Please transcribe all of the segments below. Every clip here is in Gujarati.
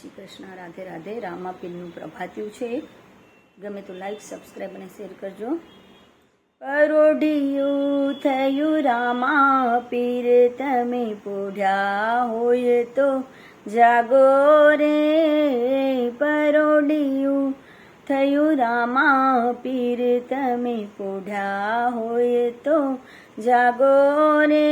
શ્રી કૃષ્ણ રાધે રાધે. રામા પીરનું પ્રભાત્યું છે. ગમે તો લાઈક સબસ્ક્રાઈબ અને શેર કરજો. પરોઢિયું થયું રામા પીર તમે પોઢ્યા હોય તો જાગો રે. પરોઢિયું થયું રામા પીર તમે પોઢ્યા હોય તો જાગો રે.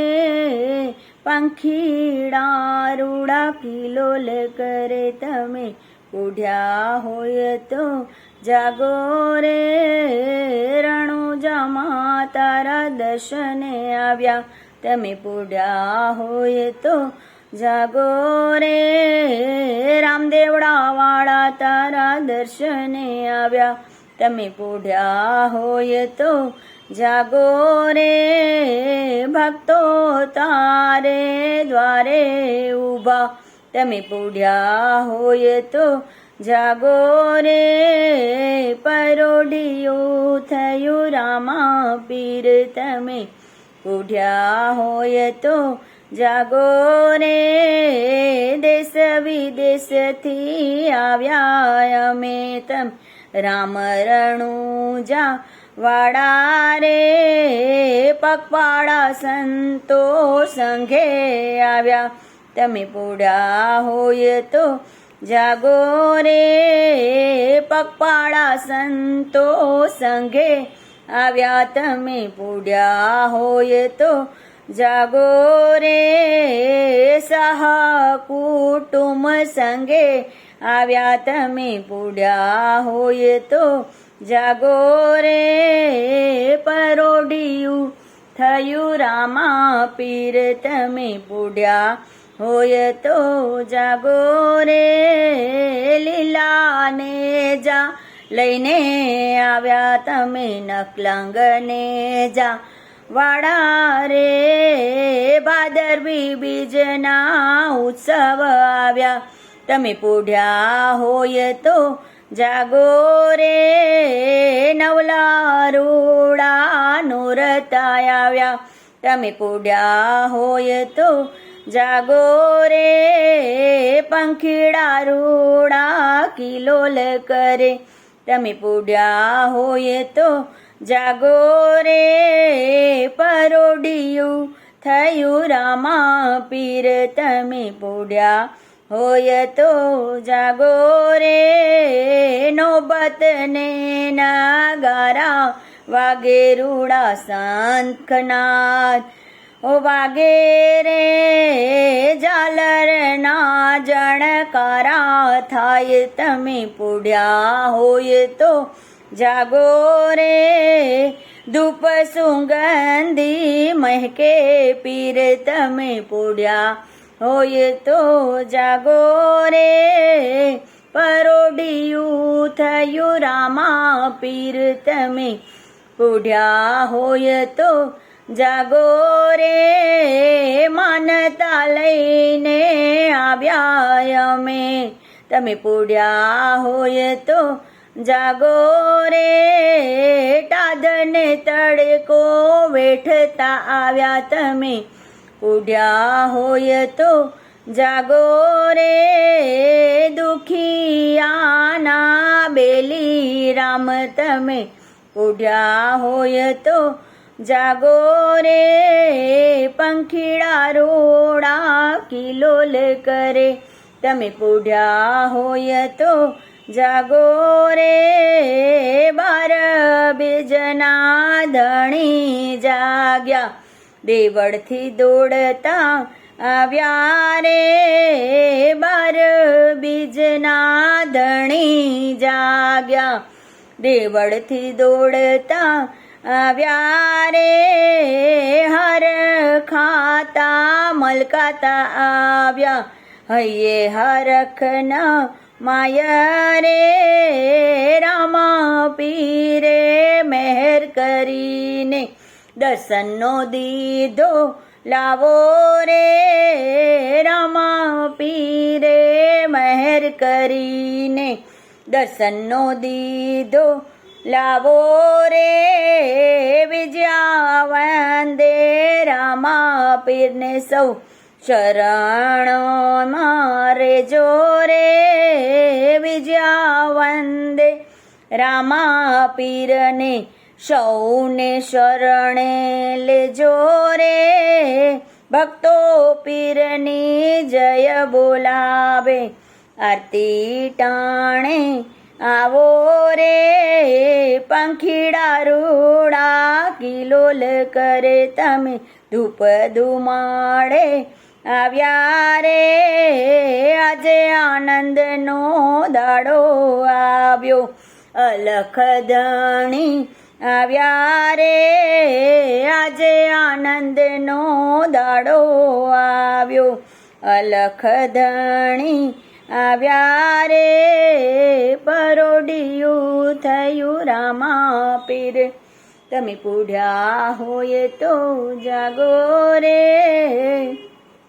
પંખીડા રૂડા કિલોલ કરે તમે. ઉઢ્યા હોય તો જાગો રે. રણુજામાં તારા દર્શને આવ્યા. તમે પોઢ્યા હોય તો જાગો રે. રામદેવડા વાળા તારા દર્શને આવ્યા. તમે પોઢ્યા હોય તો જાગો રે ભક્તો તારે દ્વારે ઊભા. તમે પૂડ્યા હોય તો જાગો રે, પરોઢિયું થયું રામા પીર તમે પૂઢ્યા હોય તો જાગો રે, દેશ વિદેશથી આવ્યા અમે તમ. રામ રણુજા વાડા રે, પગપાળા સંતો સંઘે આવ્યા. તમે પૂડા હોય તો જાગો રે, પગપાળા સંતો સંઘે આવ્યા. તમે પૂડ્યા હોય તો જાગો રે સહ કુટુંબ સંગે. આવ્યા તમે પૂડ્યા હોય તો જાગો રે પરોડિયું થયું રામા પીર તમે પૂડ્યા હોય તો જાગો રે લીલાને જા. લઈને આવ્યા તમે નકલંગને જા. વાડા રે ભાદરવી બીજના ઉત્સવ આવ્યા. તમે પોઢ્યા હોય તો જાગો રે. નવલા રૂડા નોરતા આવ્યા. તમે પોઢ્યા હોય તો જાગો રે. પંખીડા રૂડા કિલોલ કરે. તમે પોઢ્યા હોય તો જાગો રે પરોડિયું, થયું રામા પીર તમે પોડ્યા હોય તો જાગો રે. નોબતને નાગારા વાગે રૂડા શંખનાદ ઓ વાગે રે ઝાલરના જણકારા, થાય તમે પુડ્યા હોય તો જાગો રે, ધૂપ સુગંધી મહેકે પીર તમે પોડ્યા. હોય તો જાગો રે પરોડિયું થયું રામા પીર તમે પોઢ્યા હોય તો જાગો રે, માનતા લઈને આવ્યા અમે. તમે પોઢ્યા હોય તો જાગો રે ટાદને તડકો વેઠતા આવ્યા તમે. ઉડ્યા હોય તો જાગો રે, દુખિયાના બેલી રામ તમે. ઉડ્યા હોય તો જાગો રે, પંખીડા રોડા કિલોલ કરે. તમે પોઢ્યા હોય તો જાગો રે બાર બીજના ધણી જાગ્યા. દેવળથી દોડતા આવ્યા રે બાર બીજના ધણી જાગ્યા. દેવળથી દોડતા આવ્યા રે હર ખાતા મલકાતા આવ્યા. હૈયે હરખના માયા રે રામા પીરે મહેર કરીને દર્શનનો દીધો લાવો રે, રામા પીરે મહેર કરીને દર્શનનો દીધો લાવો રે, વિજયા વંદે, રામા પીરને સૌ શરણ મારે જોરે, વિજયા વંદે. રામા પીરને સૌને શરણે લેજો રે. ભક્તો પીરની જય બોલાવે, આરતી ટાણે આવો રે. પંખીડા રૂડા કિલોલ કરે તમે, ધૂપ ધુમાડે આવ્યા રે. આજે આનંદનો દાડો આવ્યો. અલખ ધણી આવ્યા રે. આજે આનંદનો દાડો આવ્યો. અલખ ધણી આવ્યા રે. પરોડિયું થયું રામા પીર તમે પૂઢ્યા હોય તો જાગો રે.